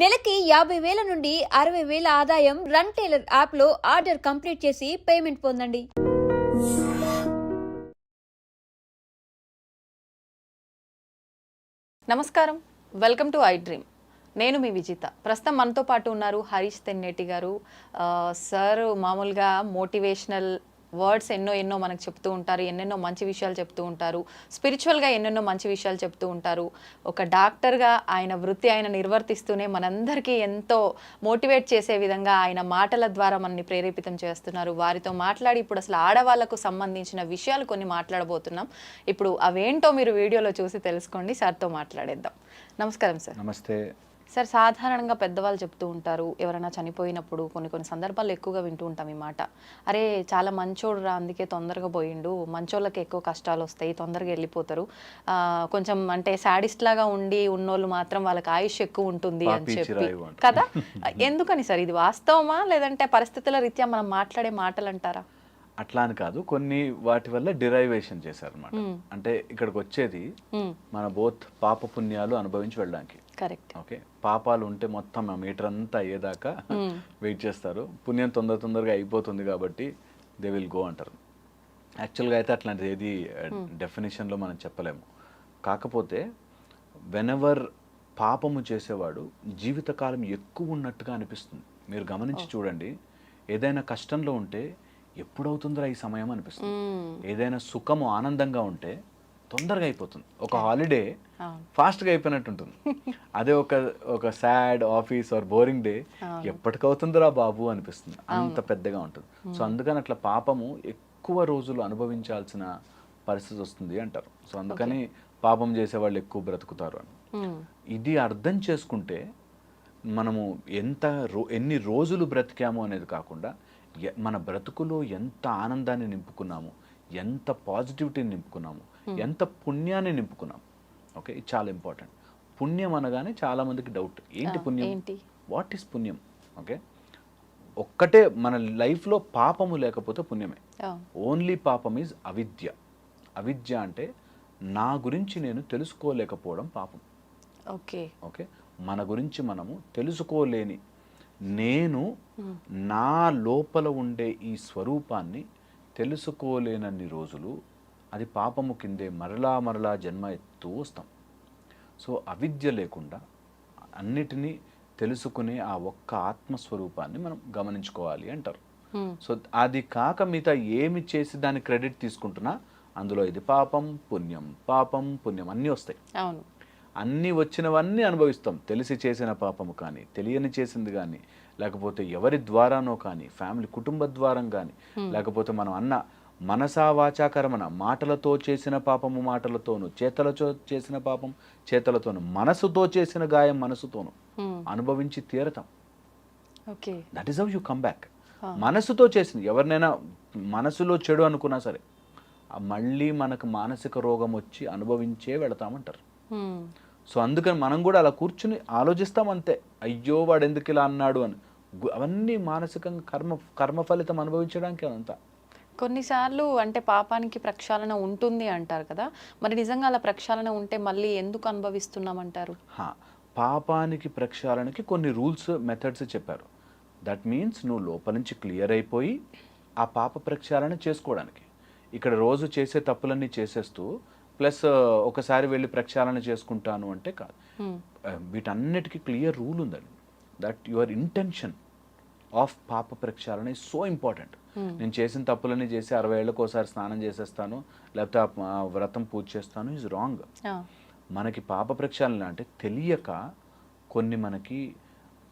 నెలకి యాభై వేల నుండి అరవై వేల ఆదాయం రన్ టైలర్ యాప్లో ఆర్డర్ కంప్లీట్ చేసి పేమెంట్ పొందండి. నమస్కారం. Welcome to I dream. నేను మీ విజిత. ప్రస్తుతం మనతో పాటు ఉన్నారు హరీష్ తెన్నేటి గారు. సార్ మామూలుగా మోటివేషనల్ వర్డ్స్ ఎన్నో ఎన్నో మనకు చెప్తూ ఉంటారు ఎన్నెన్నో మంచి విషయాలు చెప్తూ ఉంటారు స్పిరిచువల్గా ఎన్నెన్నో మంచి విషయాలు చెప్తూ ఉంటారు. ఒక డాక్టర్గా ఆయన వృత్తి ఆయన నిర్వర్తిస్తూనే మనందరికీ ఎంతో మోటివేట్ చేసే విధంగా ఆయన మాటల ద్వారా మనల్ని ప్రేరేపితం చేస్తున్నారు. వారితో మాట్లాడి ఇప్పుడు అసలు ఆడవాళ్ళకు సంబంధించిన విషయాలు కొన్ని మాట్లాడబోతున్నాం. ఇప్పుడు అవేంటో మీరు వీడియోలో చూసి తెలుసుకోండి సార్తో మాట్లాడేద్దాం. నమస్కారం సార్. నమస్తే. సార్ సాధారణంగా పెద్దవాళ్ళు చెప్తూ ఉంటారు ఎవరైనా చనిపోయినప్పుడు కొన్ని కొన్ని సందర్భాల్లో ఎక్కువగా వింటూ ఉంటాం ఈ మాట. అరే చాలా మంచోడు రా అందుకే తొందరగా పోయిండు. మంచోళ్ళకి ఎక్కువ కష్టాలు వస్తాయి తొందరగా వెళ్ళిపోతారు. ఆ, కొంచెం అంటే సాడిస్ట్ లాగా ఉండి ఉన్నోళ్ళు మాత్రం వాళ్ళకి ఆయుష్ ఎక్కువ ఉంటుంది అని పాపి చెప్పి. కదా? ఎందుకని సార్? ఇది వాస్తవమా? లేదంటే పరిస్థితుల రీత్యా మనం మాట్లాడే మాటలు అంటారా అట్లా అని కాదు. కొన్ని వాటి వల్ల డిరైవేషన్ చేశారనమాట అంటే ఇక్కడికి వచ్చేది మన బోత్ పాప పుణ్యాలు అనుభవించి వెళ్ళడానికి. కరెక్ట్. ఓకే. పాపాలు ఉంటే మొత్తం ఆ మీటర్ అంతా అయ్యేదాకా వెయిట్ చేస్తారు. పుణ్యం తొందర తొందరగా అయిపోతుంది కాబట్టి దే విల్ గో అంటారు. యాక్చువల్గా అయితే అట్లాంటిది ఏది డెఫినేషన్లో మనం చెప్పలేము. కాకపోతే వెనెవర్ పాపము చేసేవాడు జీవితకాలం ఎక్కువ ఉన్నట్టుగా అనిపిస్తుంది. మీరు గమనించి చూడండి. ఏదైనా కష్టంలో ఉంటే ఎప్పుడవుతుందిరా ఈ సమయం అనిపిస్తుంది. ఏదైనా సుఖము ఆనందంగా ఉంటే తొందరగా అయిపోతుంది. ఒక హాలిడే. ఫాస్ట్గా అయిపోయినట్టు ఉంటుంది అదే ఒక ఒక sad office or boring day ఎప్పటికవుతుందిరా బాబు అనిపిస్తుంది. అంత పెద్దగా ఉంటుంది. సో అందుకని అట్లా పాపము ఎక్కువ రోజులు అనుభవించాల్సిన పరిస్థితి వస్తుంది అంటారు. సో అందుకని పాపం చేసే వాళ్ళు ఎక్కువ బ్రతుకుతారు అని. ఇది అర్థం చేసుకుంటే మనము ఎంత రో ఎన్ని రోజులు బ్రతికాము అనేది కాకుండా మన బ్రతుకులో ఎంత ఆనందాన్ని నింపుకున్నాము ఎంత పాజిటివిటీని నింపుకున్నాము ఎంత పుణ్యాన్ని నింపుకున్నాము ఓకే ఇది చాలా ఇంపార్టెంట్. పుణ్యం అనగానే చాలా మందికి డౌట్. ఏంటి పుణ్యం? ఏంటి? వాట్ ఈస్ పుణ్యం? ఓకే? ఒక్కటే మన లైఫ్లో పాపము లేకపోతే పుణ్యమే. ఓన్లీ పాపం ఈజ్ అవిద్య. అవిద్య అంటే నా గురించి నేను తెలుసుకోలేకపోవడం పాపం. ఓకే. ఓకే? మన గురించి మనము తెలుసుకోలేని నేను నా లోపల ఉండే ఈ స్వరూపాన్ని తెలుసుకోలేనన్ని రోజులు అది పాపము కిందే మరలా మరలా జన్మ ఎత్తూ వస్తాం. సో అవిద్య లేకుండా అన్నిటినీ తెలుసుకునే ఆ ఒక్క ఆత్మస్వరూపాన్ని మనం గమనించుకోవాలి అంటారు. సో అది కాక మిగతా ఏమి చేసి దాని క్రెడిట్ తీసుకుంటున్నా అందులో ఇది పాపం పుణ్యం పాపం పుణ్యం అన్నీ వస్తాయి. అవును. అన్నీ వచ్చినవన్నీ అనుభవిస్తాం. తెలిసి చేసిన పాపము కానీ తెలియని చేసింది కానీ లేకపోతే ఎవరి ద్వారానో కానీ ఫ్యామిలీ కుటుంబ ద్వారం కానీ లేకపోతే మనం అన్న మనసా వాచాకరమన మాటలతో చేసిన పాపము మాటలతోను చేతలతో చేసిన పాపం చేతలతోను మనసుతో చేసిన గాయం మనసుతోను అనుభవించి తీరతాం. Okay that is how you come back మనసుతో చేసింది. ఎవరినైనా మనసులో చెడు అనుకున్నా సరే మళ్ళీ మనకు మానసిక రోగం వచ్చి అనుభవించే వెళతామంటారు. సో అందుకని మనం కూడా అలా కూర్చుని ఆలోచిస్తాం అంతే. అయ్యో వాడు ఎందుకు ఇలా అన్నాడు అని. అవన్నీ మానసికంగా కర్మ కర్మ ఫలితం అనుభవించడానికి అదంతా కొన్నిసార్లు అంటే పాపానికి ప్రక్షాళన ఉంటుంది అంటారు కదా. మరి నిజంగా అలా ప్రక్షాళన ఉంటే మళ్ళీ ఎందుకు అనుభవిస్తున్నామంటారు? హా, పాపానికి ప్రక్షాళనకి కొన్ని రూల్స్ మెథడ్స్ చెప్పారు. దట్ మీన్స్ నువ్వు లోపల నుంచి క్లియర్ అయిపోయి ఆ పాప ప్రక్షాళన చేసుకోవడానికి. ఇక్కడ రోజు చేసే తప్పులన్నీ చేసేస్తూ ప్లస్ ఒకసారి వెళ్ళి ప్రక్షాళన చేసుకుంటాను అంటే కాదు. వీటన్నిటికీ క్లియర్ రూల్ ఉందండి. దట్ యువర్ ఇంటెన్షన్ ఆఫ్ పాప ప్రక్షాళన ఇస్ సో ఇంపార్టెంట్ నేను చేసిన తప్పులన్నీ చేసి అరవై ఏళ్ళకి ఒకసారి స్నానం చేసేస్తాను లేకపోతే వ్రతం పూజ చేస్తాను ఇస్ రాంగ్ మనకి పాప ప్రక్షాళన అంటే తెలియక కొన్ని మనకి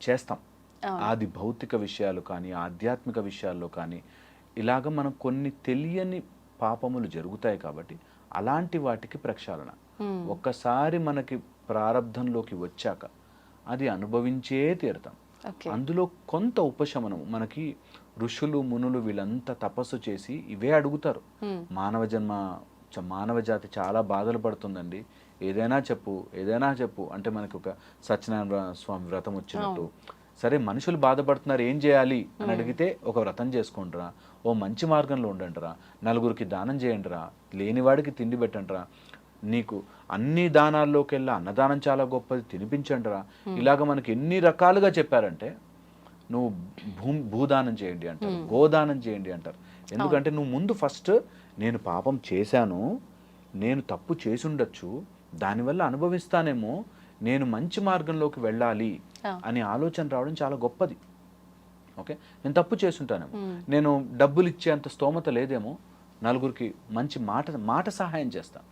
చేస్తాం. ఆది భౌతిక విషయాలు కానీ ఆధ్యాత్మిక విషయాల్లో కానీ ఇలాగ మనం కొన్ని తెలియని పాపములు జరుగుతాయి కాబట్టి అలాంటి వాటికి ప్రక్షాళన. ఒక్కసారి మనకి ప్రారంధంలోకి వచ్చాక అది అనుభవించే తీరుతాం. అందులో కొంత ఉపశమనం మనకి ఋషులు మునులు వీళ్ళంతా తపస్సు చేసి ఇవే అడుగుతారు. మానవ జన్మ మానవ జాతి చాలా బాధలు పడుతుందండి. ఏదైనా చెప్పు ఏదైనా చెప్పు. అంటే మనకి ఒక సత్యనారాయణ స్వామి వ్రతం వచ్చినట్టు. సరే మనుషులు బాధపడుతున్నారు ఏం చేయాలి? అని అడిగితే ఒక వ్రతం చేసుకుంటారా ఓ మంచి మార్గంలో ఉండండిరా. నలుగురికి దానం చేయండిరా. లేనివాడికి తిండి పెట్టండిరా. నీకు అన్ని దానాల్లోకి వెళ్ళి అన్నదానం చాలా గొప్పది తినిపించండి రా ఇలాగ మనకి ఎన్ని రకాలుగా చెప్పారంటే నువ్వు భూ భూదానం చేయండి అంటారు గోదానం చేయండి అంటారు. ఎందుకంటే నువ్వు ముందు ఫస్ట్ నేను పాపం చేశాను నేను తప్పు చేసి ఉండొచ్చు దానివల్ల అనుభవిస్తానేమో నేను మంచి మార్గంలోకి వెళ్ళాలి అనే ఆలోచన రావడం చాలా గొప్పది. ఓకే? నేను తప్పు చేసుంటానేమో నేను డబ్బులు ఇచ్చేంత స్తోమత లేదేమో నలుగురికి మంచి మాట మాట సహాయం చేస్తాను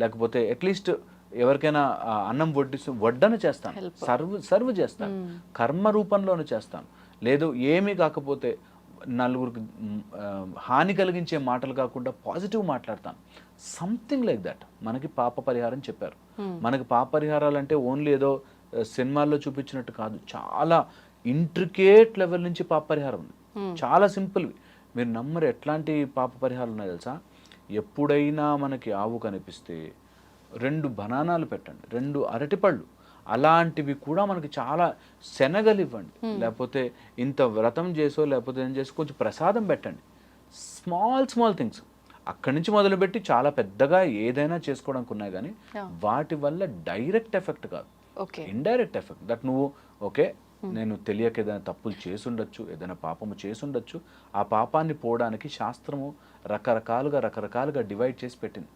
లేకపోతే అట్లీస్ట్ ఎవరికైనా అన్నం వడ్డి వడ్డన చేస్తాను సర్వ్ సర్వ్ చేస్తాను కర్మ రూపంలోనే చేస్తాను లేదు ఏమీ కాకపోతే నలుగురికి హాని కలిగించే మాటలు కాకుండా పాజిటివ్ మాట్లాడతాను సంథింగ్ లైక్ దట్ మనకి పాప పరిహారం చెప్పారు. మనకి పాప పరిహారాలు అంటే ఓన్లీ ఏదో సినిమాల్లో చూపించినట్టు కాదు. చాలా ఇంట్రికేట్ లెవెల్ నుంచి పాప పరిహారం ఉంది. చాలా సింపుల్వి మీరు నమ్మరు ఎట్లాంటి పాప పరిహారాలు ఉన్నాయి తెలుసా? ఎప్పుడైనా మనకి ఆవు కనిపిస్తే రెండు బనానాలు పెట్టండి రెండు అరటిపళ్ళు. అలాంటివి కూడా మనకి చాలా శనగలు ఇవ్వండి. లేకపోతే ఇంత వ్రతం చేసో లేకపోతే ఏం చేసో కొంచెం ప్రసాదం పెట్టండి. Small small things. అక్కడి నుంచి మొదలుపెట్టి చాలా పెద్దగా ఏదైనా చేసుకోవడానికి ఉన్నాయి కానీ వాటి వల్ల డైరెక్ట్ ఎఫెక్ట్ కాదు. ఓకే. Indirect effect. దట్ నువ్వు ఓకే నేను తెలియక ఏదైనా తప్పులు చేసుండొచ్చు ఏదైనా పాపము చేసుండొచ్చు ఆ పాపాన్ని పోవడానికి శాస్త్రము రకరకాలుగా రకరకాలుగా డివైడ్ చేసి పెట్టింది.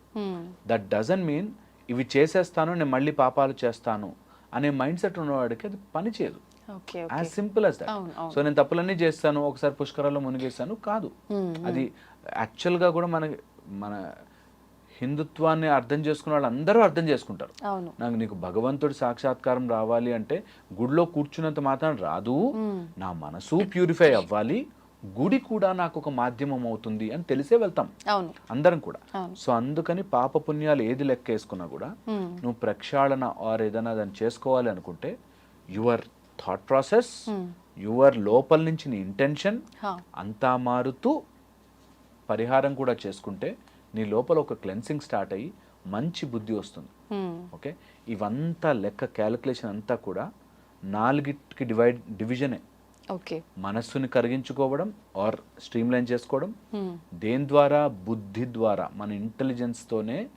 దట్ డజన్ మీన్ ఇవి చేసేస్తాను నేను మళ్ళీ పాపాలు చేస్తాను అనే మైండ్ సెట్ ఉన్నవాడికి అది పని చేయదు. Okay okay as simple as that. So నేను తప్పులన్నీ చేస్తాను ఒకసారి పుష్కరాల్లో మునిగేస్తాను కాదు. అది యాక్చువల్గా కూడా మన మన హిందుత్వాన్ని అర్థం చేసుకున్న వాళ్ళు అందరూ అర్థం చేసుకుంటారు. నాకు నీకు భగవంతుడి సాక్షాత్కారం రావాలి అంటే గుడిలో కూర్చున్నంత మాత్రం రాదు. నా మనసు ప్యూరిఫై అవ్వాలి. గుడి కూడా నాకు ఒక మాధ్యమం అవుతుంది అని తెలిసే వెళ్తాం. అవును. అందరం కూడా. సో అందుకని పాప పుణ్యాలు ఏది లెక్క వేసుకున్నా కూడా. నువ్వు ప్రక్షాళన ఆర్ ఏదైనా దాన్ని చేసుకోవాలి అనుకుంటే యువర్ థాట్ ప్రాసెస్ యువర్ లోపల నుంచి నీ ఇంటెన్షన్. అంతా మారుతూ పరిహారం కూడా చేసుకుంటే నీ లోపల ఒక క్లెన్సింగ్ స్టార్ట్ అయ్యి మంచి బుద్ధి వస్తుంది. హ్మ్. ఓకే? ఇవంతా లెక్క క్యాలిక్యులేషన్ అంతా కూడా నాలుగిటికి డివైడ్ డివిజనే. ఓకే. మనస్సుని కరిగించుకోవడం ఆర్ స్ట్రీమ్లైన్ చేసుకోవడం హ్మ్. దేని ద్వారా? బుద్ధి ద్వారా. మన ఇంటెలిజెన్స్తోనే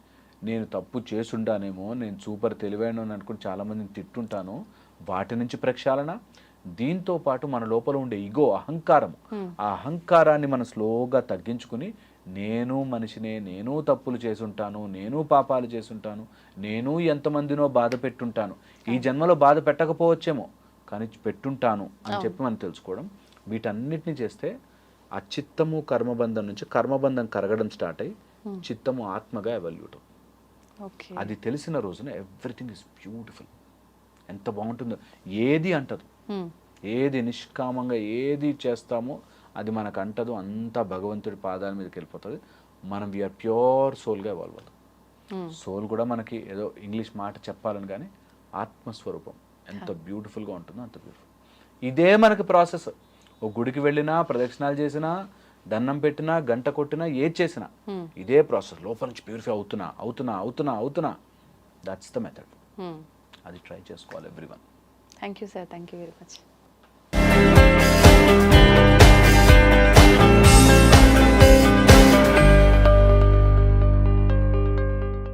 నేను తప్పు చేసుండానేమో నేను సూపర్ తెలివైన అనుకుని చాలామందిని తిట్టుంటాను. వాటి నుంచి ప్రక్షాళన దీంతో పాటు మన లోపల ఉండే ఇగో అహంకారం ఆ అహంకారాన్ని మనం స్లోగా తగ్గించుకుని నేను మనిషినే నేను తప్పులు చేసుంటాను నేను పాపాలు చేసుంటాను నేను ఎంతమందినో బాధ పెట్టుంటాను. ఈ జన్మలో బాధ పెట్టకపోవచ్చేమో కానీ పెట్టుంటాను అని చెప్పి మనం తెలుసుకోవడం. వీటన్నిటిని చేస్తే ఆ చిత్తము కర్మబంధం నుంచి కర్మబంధం కరగడం స్టార్ట్ అయ్యి చిత్తము ఆత్మగా ఎవల్యూట్ ఓకే. అది తెలిసిన రోజున ఎవ్రీథింగ్ ఇస్ బ్యూటిఫుల్. ఎంత బాగుంటుందో. ఏది అంటదు. ఏది నిష్కామంగా ఏది చేస్తామో అది మనకు అంటదు. అంతా భగవంతుడి పాదాల మీదకి వెళ్ళిపోతుంది. మనం వీఆర్ ప్యూర్ సోల్గా అవుతాం. హ్మ్. సోల్ కూడా మనకి ఏదో ఇంగ్లీష్ మాట చెప్పాలని కానీ ఆత్మస్వరూపం. ఎంత బ్యూటిఫుల్గా ఉంటుందో అంత బ్యూటిఫుల్ ఇదే మనకి ప్రాసెస్ ఓ గుడికి వెళ్ళినా ప్రదక్షిణాలు చేసినా దండం పెట్టినా గంట కొట్టినా ఏది చేసినా ఇదే ప్రాసెస్ లోపల నుంచి ప్యూరిఫై అవుతున్నా అవుతున్నా అవుతున్నా అవుతున్నా. That's the method. అది ట్రై చేసుకోవాలి everyone thank you sir. Thank you very much.